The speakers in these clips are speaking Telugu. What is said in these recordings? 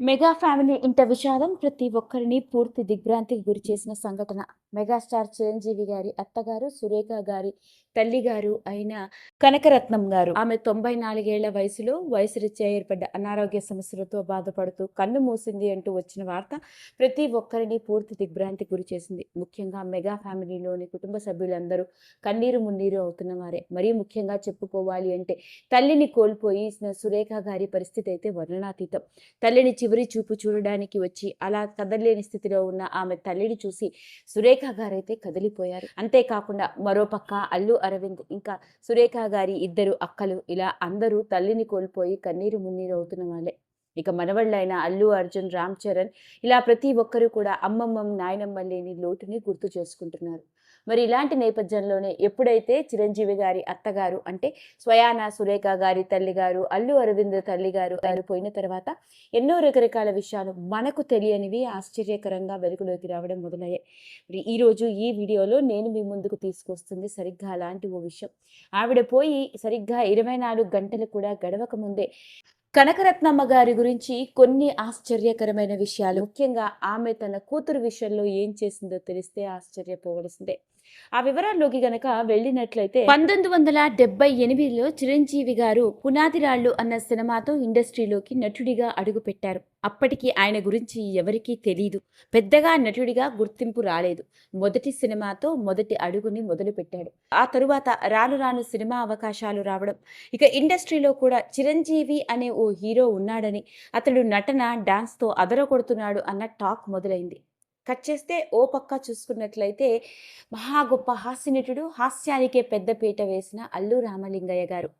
మెగా ఫ్యామిలీ ఇంట విషాదం ప్రతి ఒక్కరిని పూర్తి దిగ్భ్రాంతికి గురి చేసిన సంఘటన. మెగాస్టార్ చిరంజీవి గారి అత్తగారు సురేఖ గారి తల్లి గారు అయిన కనకరత్నం గారు. ఆమె తొంభై నాలుగేళ్ళ వయసులో వయసు రీత్యా ఏర్పడ్డ అనారోగ్య సమస్యలతో బాధపడుతూ కన్ను మూసింది అంటూ వచ్చిన వార్త ప్రతి ఒక్కరిని పూర్తి దిగ్భ్రాంతికి గురి చేసింది. ముఖ్యంగా మెగా ఫ్యామిలీలోని కుటుంబ సభ్యులందరూ కన్నీరు మున్నీరు అవుతున్న వారే. మరీ ముఖ్యంగా చెప్పుకోవాలి అంటే తల్లిని కోల్పోయి సురేఖ గారి పరిస్థితి అయితే వర్ణనాతీతం. తల్లిని చివరి చూపు చూడడానికి వచ్చి అలా కదలలేని స్థితిలో ఉన్న ఆమె తల్లిని చూసి సురేఖ గారైతే కదిలిపోయారు. అంతేకాకుండా మరోపక్క అల్లు అరవింద్ ఇంకా సురేఖ గారి ఇద్దరు అక్కలు ఇలా అందరూ తల్లిని కోల్పోయి కన్నీరు మున్నీరు అవుతున్న వాళ్ళే. ఇక మనవళ్ళైన అల్లు అర్జున్ రామ్ చరణ్ ఇలా ప్రతి ఒక్కరూ కూడా అమ్మమ్మ నాయనమ్మ లేని లోటుని గుర్తు చేసుకుంటున్నారు. మరి ఇలాంటి నేపథ్యంలోనే ఎప్పుడైతే చిరంజీవి గారి అత్తగారు అంటే స్వయాన సురేఖ గారి తల్లి గారు అల్లు అరవింద్ తల్లి గారు పోయిన తర్వాత ఎన్నో రకరకాల విషయాలు మనకు తెలియనివి ఆశ్చర్యకరంగా వెలుగులోకి రావడం మొదలయ్యాయి. మరి ఈరోజు ఈ వీడియోలో నేను మీ ముందుకు తీసుకొస్తుంది సరిగ్గా అలాంటి ఓ విషయం. ఆవిడ పోయి సరిగ్గా ఇరవై నాలుగు గంటలు కూడా గడవక ముందే కనకరత్నమ్మ గారి గురించి కొన్ని ఆశ్చర్యకరమైన విషయాలు. ముఖ్యంగా ఆమె తన కూతురు విషయంలో ఏం చేసిందో తెలిస్తే ఆశ్చర్యపోవలసిందే. ఆ వివరాల్లోకి గనక వెళ్ళినట్లయితే పంతొమ్మిది వందల డెబ్బై ఎనిమిదిలో చిరంజీవి గారు పునాదిరాళ్ళు అన్న సినిమాతో ఇండస్ట్రీలోకి నటుడిగా అడుగుపెట్టారు. అప్పటికి ఆయన గురించి ఎవరికీ తెలియదు పెద్దగా నటుడిగా గుర్తింపు రాలేదు. మొదటి సినిమాతో మొదటి అడుగుని మొదలుపెట్టాడు. ఆ తరువాత రాను రాను సినిమా అవకాశాలు రావడం ఇక ఇండస్ట్రీలో కూడా చిరంజీవి అనే ఓ హీరో ఉన్నాడని అతడు నటన డాన్స్తో అదరగొడుతున్నాడు అన్న టాక్ మొదలైంది. కట్ చేస్తే ఓ పక్క చూసుకున్నట్లయితే మహా గొప్ప హాస్యనటుడు హాస్యానికే పెద్దపీట వేసిన అల్లు రామలింగయ్య గారు.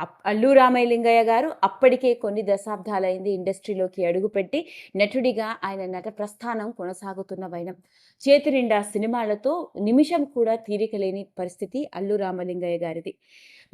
అప్- అల్లు రామలింగయ్య గారు అప్పటికే కొన్ని దశాబ్దాలైంది ఇండస్ట్రీలోకి అడుగుపెట్టి నటుడిగా ఆయన నట ప్రస్థానం కొనసాగుతున్న వైనం. చేతి నిండా సినిమాలతో నిమిషం కూడా తీరిక లేని పరిస్థితి అల్లు రామలింగయ్య గారిది.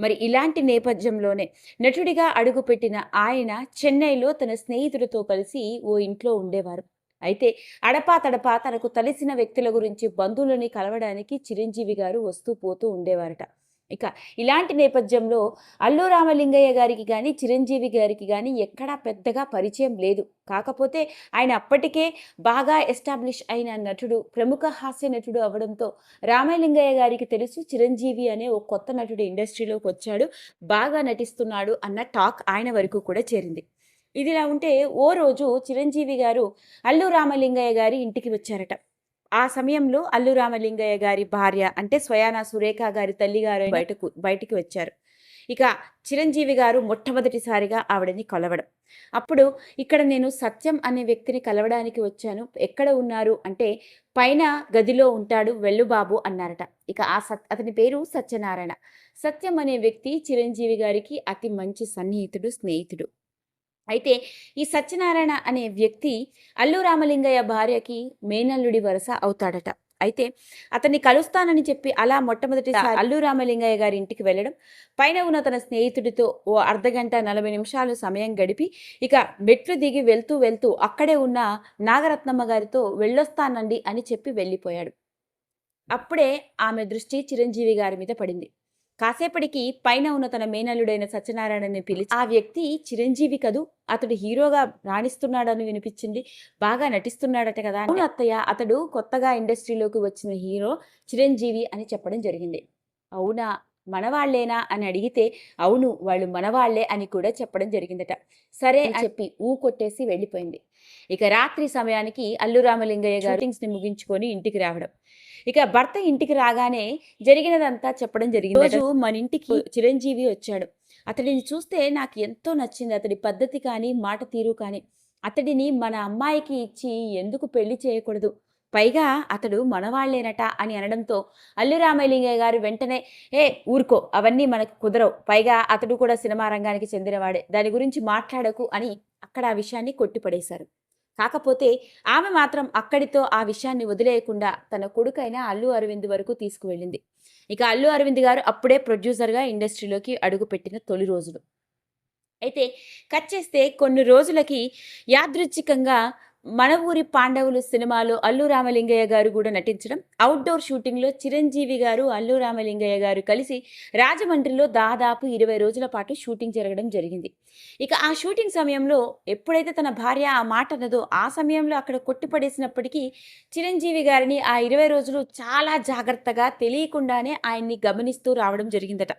మరి ఇలాంటి నేపథ్యంలోనే నటుడిగా అడుగుపెట్టిన ఆయన చెన్నైలో తన స్నేహితుడితో కలిసి ఓ ఇంట్లో ఉండేవారు. అయితే అడపా తడపా తనకు తెలిసిన వ్యక్తుల గురించి బంధువులని కలవడానికి చిరంజీవి గారు వస్తూ పోతూ ఉండేవారట. ఇక ఇలాంటి నేపథ్యంలో అల్లు రామలింగయ్య గారికి కానీ చిరంజీవి గారికి కానీ ఎక్కడా పెద్దగా పరిచయం లేదు. కాకపోతే ఆయన అప్పటికే బాగా ఎస్టాబ్లిష్ అయిన నటుడు ప్రముఖ హాస్య నటుడు అవడంతో రామలింగయ్య గారికి తెలుసు చిరంజీవి అనే ఓ కొత్త నటుడు ఇండస్ట్రీలోకి వచ్చాడు బాగా నటిస్తున్నాడు అన్న టాక్ ఆయన వరకు కూడా చేరింది. ఇదిలా ఉంటే ఓ రోజు చిరంజీవి గారు అల్లు రామలింగయ్య గారి ఇంటికి వచ్చారట. ఆ సమయంలో అల్లు రామలింగయ్య గారి భార్య అంటే స్వయాన సురేఖ గారి తల్లి గారు బయటకు బయటికి వచ్చారు. ఇక చిరంజీవి గారు మొట్టమొదటిసారిగా ఆవిడని కలవడం. అప్పుడు ఇక్కడ నేను సత్యం అనే వ్యక్తిని కలవడానికి వచ్చాను. ఎక్కడ ఉన్నారు అంటే పైన గదిలో ఉంటాడు వెల్లుబాబు అన్నారట. ఇక ఆ సత్ అతని పేరు సత్యనారాయణ. సత్యం అనే వ్యక్తి చిరంజీవి గారికి అతి మంచి సన్నిహితుడు స్నేహితుడు. అయితే ఈ సత్యనారాయణ అనే వ్యక్తి అల్లు రామలింగయ్య భార్యకి మేనల్లుడి వరస అవుతాడట. అయితే అతన్ని కలుస్తానని చెప్పి అలా మొట్టమొదటి అల్లు రామలింగయ్య గారి ఇంటికి వెళ్ళడం పైన ఉన్న తన స్నేహితుడితో ఓ అర్ధగంట నలభై నిమిషాలు సమయం గడిపి ఇక మెట్లు దిగి వెళ్తూ వెళ్తూ అక్కడే ఉన్న నాగరత్నమ్మ గారితో వెళ్ళొస్తానండి అని చెప్పి వెళ్ళిపోయాడు. అప్పుడే ఆమె దృష్టి చిరంజీవి గారి మీద పడింది. కాసేపటికి పైన ఉన్న తన మేనల్లుడైన సత్యనారాయణని పిలిచి ఆ వ్యక్తి చిరంజీవి కదూ? అతడు హీరోగా రాణిస్తున్నాడని వినిపించింది. బాగా నటిస్తున్నాడట కదా అవును అత్తయ్య అతడు కొత్తగా ఇండస్ట్రీలోకి వచ్చిన హీరో చిరంజీవి అని చెప్పడం జరిగింది. అవునా? మనవాళ్ళేనా? అని అడిగితే అవును వాళ్ళు మనవాళ్ళే అని కూడా చెప్పడం జరిగిందట. సరే అని చెప్పి ఊ కొట్టేసి వెళ్ళిపోయింది. ఇక రాత్రి సమయానికి అల్లు రామలింగయ్య గారు షూటింగ్స్ని ముగించుకొని ఇంటికి రావడం. ఇక భర్త ఇంటికి రాగానే జరిగినదంతా చెప్పడం జరిగింది రోజు మన ఇంటికి చిరంజీవి వచ్చాడు. అతడిని చూస్తే నాకు ఎంతో నచ్చింది. అతడి పద్ధతి కానీ మాట తీరు కానీ అతడిని మన అమ్మాయికి ఇచ్చి ఎందుకు పెళ్ళి చేయకూడదు? పైగా అతడు మనవాళ్ళేనట అని అనడంతో అల్లు రామలింగయ్య గారు వెంటనే ఏ ఊరుకో అవన్నీ మనకు కుదరవు. పైగా అతడు కూడా సినిమా రంగానికి చెందినవాడే. దాని గురించి మాట్లాడకు అని అక్కడ ఆ విషయాన్ని కొట్టిపడేశారు. కాకపోతే ఆమె మాత్రం అక్కడితో ఆ విషయాన్ని వదిలేయకుండా తన కొడుకైన అల్లు అరవింద్ వరకు తీసుకువెళ్ళింది. ఇక అల్లు అరవింద్ గారు అప్పుడే ప్రొడ్యూసర్గా ఇండస్ట్రీలోకి అడుగుపెట్టిన తొలి రోజులు. అయితే కట్ చేస్తే కొన్ని రోజులకి యాదృచ్ఛికంగా మన ఊరి పాండవులు సినిమాలో అల్లు రామలింగయ్య గారు కూడా నటించడం అవుట్డోర్ షూటింగ్లో చిరంజీవి గారు అల్లు రామలింగయ్య గారు కలిసి రాజమండ్రిలో దాదాపు ఇరవై రోజుల పాటు షూటింగ్ జరగడం జరిగింది. ఇక ఆ షూటింగ్ సమయంలో ఎప్పుడైతే తన భార్య ఆ మాట అన్నదో ఆ సమయంలో అక్కడ కొట్టిపడేసినప్పటికీ చిరంజీవి గారిని ఆ ఇరవై రోజులు చాలా జాగ్రత్తగా తెలియకుండానే ఆయన్ని గమనిస్తూ రావడం జరిగిందట.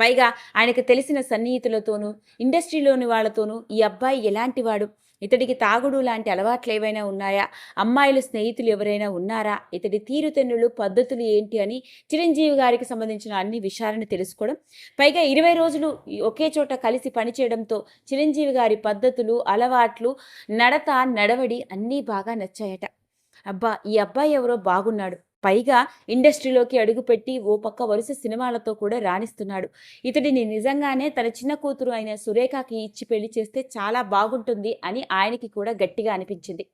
పైగా ఆయనకు తెలిసిన సన్నిహితులతోనూ ఇండస్ట్రీలోని వాళ్ళతోనూ ఈ అబ్బాయి ఎలాంటి వాడు? ఇతడికి తాగుడు లాంటి అలవాట్లు ఏవైనా ఉన్నాయా? అమ్మాయిలు స్నేహితులు ఎవరైనా ఉన్నారా? ఇతడి తీరుతెన్నులు పద్ధతులు ఏంటి అని చిరంజీవి గారికి సంబంధించిన అన్ని విషయాలను తెలుసుకోవడం. పైగా ఇరవై రోజులు ఒకే చోట కలిసి పనిచేయడంతో చిరంజీవి గారి పద్ధతులు అలవాట్లు నడత నడవడి అన్నీ బాగా నచ్చాయట. అబ్బా ఈ అబ్బాయి ఎవరో బాగున్నాడు. పైగా ఇండస్ట్రీలోకి అడుగుపెట్టి ఓ పక్క వరుస సినిమాలతో కూడా రాణిస్తున్నాడు. ఇతడిని నిజంగానే తన చిన్న కూతురు అయిన సురేఖకి ఇచ్చి పెళ్ళి చేస్తే చాలా బాగుంటుంది అని ఆయనకి కూడా గట్టిగా అనిపించింది.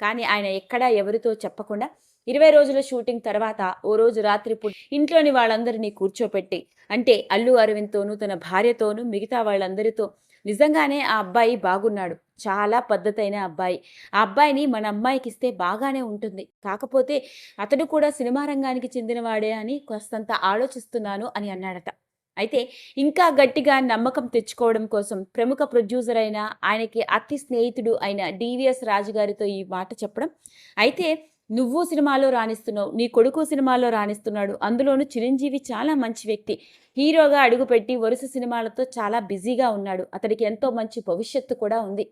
కానీ ఆయన ఎక్కడా ఎవరితో చెప్పకుండా ఇరవై రోజుల షూటింగ్ తర్వాత ఓ రోజు రాత్రి ఇంట్లోని వాళ్ళందరినీ కూర్చోపెట్టి అంటే అల్లు అరవింద్తోనూ తన భార్యతోనూ మిగతా వాళ్ళందరితో నిజంగానే ఆ అబ్బాయి బాగున్నాడు. చాలా పద్ధతైన అబ్బాయి. ఆ అబ్బాయిని మన అమ్మాయికి ఇస్తే బాగానే ఉంటుంది. కాకపోతే అతడు కూడా సినిమా రంగానికి చెందినవాడే అని కొంతంత ఆలోచిస్తున్నాను అని అన్నాడట. అయితే ఇంకా గట్టిగా నమ్మకం తెచ్చుకోవడం కోసం ప్రముఖ ప్రొడ్యూసర్ అయిన ఆయనకి అతి స్నేహితుడు అయిన డివిఎస్ రాజు గారితో ఈ మాట చెప్పడం. అయితే నువ్వు సినిమాలో రాణిస్తున్నావు నీ కొడుకు సినిమాలో రాణిస్తున్నాడు. అందులోనూ చిరంజీవి చాలా మంచి వ్యక్తి. హీరోగా అడుగుపెట్టి వరుస సినిమాలతో చాలా బిజీగా ఉన్నాడు. అతడికి ఎంతో మంచి భవిష్యత్తు కూడా ఉంది.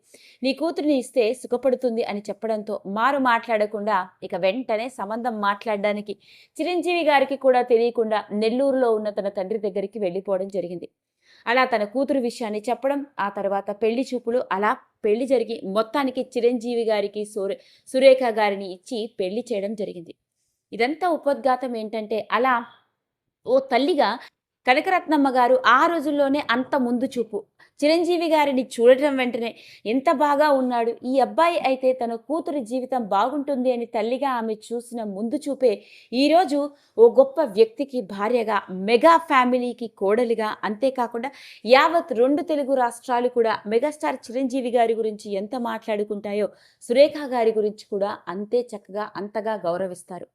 నీ కూతురిని ఇస్తే సుఖపడుతుంది అని చెప్పడంతో మారు మాట్లాడకుండా ఇక వెంటనే సంబంధం మాట్లాడడానికి చిరంజీవి గారికి కూడా తెలియకుండా నెల్లూరులో ఉన్న తన తండ్రి దగ్గరికి వెళ్ళిపోవడం జరిగింది. అలా తన కూతురు విషయాన్ని చెప్పడం ఆ తర్వాత పెళ్ళి చూపులు అలా పెళ్ళి జరిగి మొత్తానికి చిరంజీవి గారికి సురే సురేఖ గారిని ఇచ్చి పెళ్ళి చేయడం జరిగింది. ఇదంతా ఉపద్ఘాతం ఏంటంటే అలా ఓ తల్లిగా కనకరత్నమ్మ గారు ఆ రోజుల్లోనే అంత ముందు చూపు. చిరంజీవి గారిని చూడటం వెంటనే ఎంత బాగా ఉన్నాడు ఈ అబ్బాయి అయితే తన కూతురి జీవితం బాగుంటుంది అని తల్లిగా ఆమె చూసిన ముందు చూపే ఈరోజు ఓ గొప్ప వ్యక్తికి భార్యగా మెగా ఫ్యామిలీకి కోడలిగా అంతేకాకుండా యావత్ రెండు తెలుగు రాష్ట్రాలు కూడా మెగాస్టార్ చిరంజీవి గారి గురించి ఎంత మాట్లాడుకుంటాయో సురేఖ గారి గురించి కూడా అంతే చక్కగా అంతగా గౌరవిస్తారు.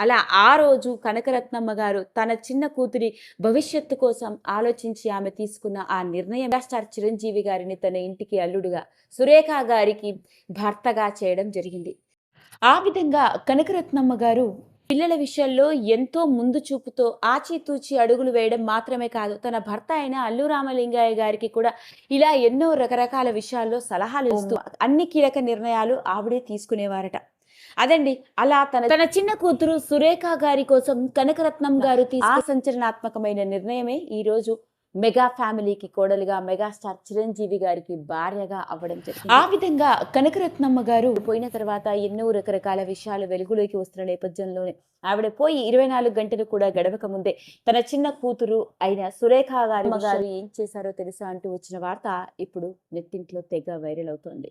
అలా ఆ రోజు కనకరత్నమ్మ గారు తన చిన్న కూతురి భవిష్యత్తు కోసం ఆలోచించి ఆమె తీసుకున్న ఆ నిర్ణయం స్టార్ చిరంజీవి గారిని తన ఇంటికి అల్లుడుగా సురేఖ గారికి భర్తగా చేయడం జరిగింది. ఆ విధంగా కనకరత్నమ్మ గారు పిల్లల విషయంలో ఎంతో ముందు చూపుతో ఆచితూచి అడుగులు వేయడం మాత్రమే కాదు తన భర్త అయిన అల్లు రామలింగయ్య గారికి కూడా ఇలా ఎన్నో రకరకాల విషయాల్లో సలహాలు ఇస్తూ అన్ని కీలక నిర్ణయాలు ఆవిడే తీసుకునేవారట. అదండి అలా తన తన చిన్న కూతురు సురేఖ గారి కోసం కనకరత్నం గారు ఆ సంచలనాత్మకమైన నిర్ణయమే ఈ రోజు మెగా ఫ్యామిలీకి కోడలుగా మెగాస్టార్ చిరంజీవి గారికి భార్యగా అవ్వడం జరిగింది. ఆ విధంగా కనకరత్నమ్మ గారు పోయిన తర్వాత ఎన్నో రకరకాల విషయాలు వెలుగులోకి వస్తున్న నేపథ్యంలోనే ఆవిడ పోయి ఇరవై నాలుగు గంటలు కూడా గడవక ముందే తన చిన్న కూతురు అయిన సురేఖ గారి గారు ఏం చేశారో తెలుసా అంటూ వచ్చిన వార్త ఇప్పుడు నెట్టింట్లో తెగ వైరల్ అవుతోంది.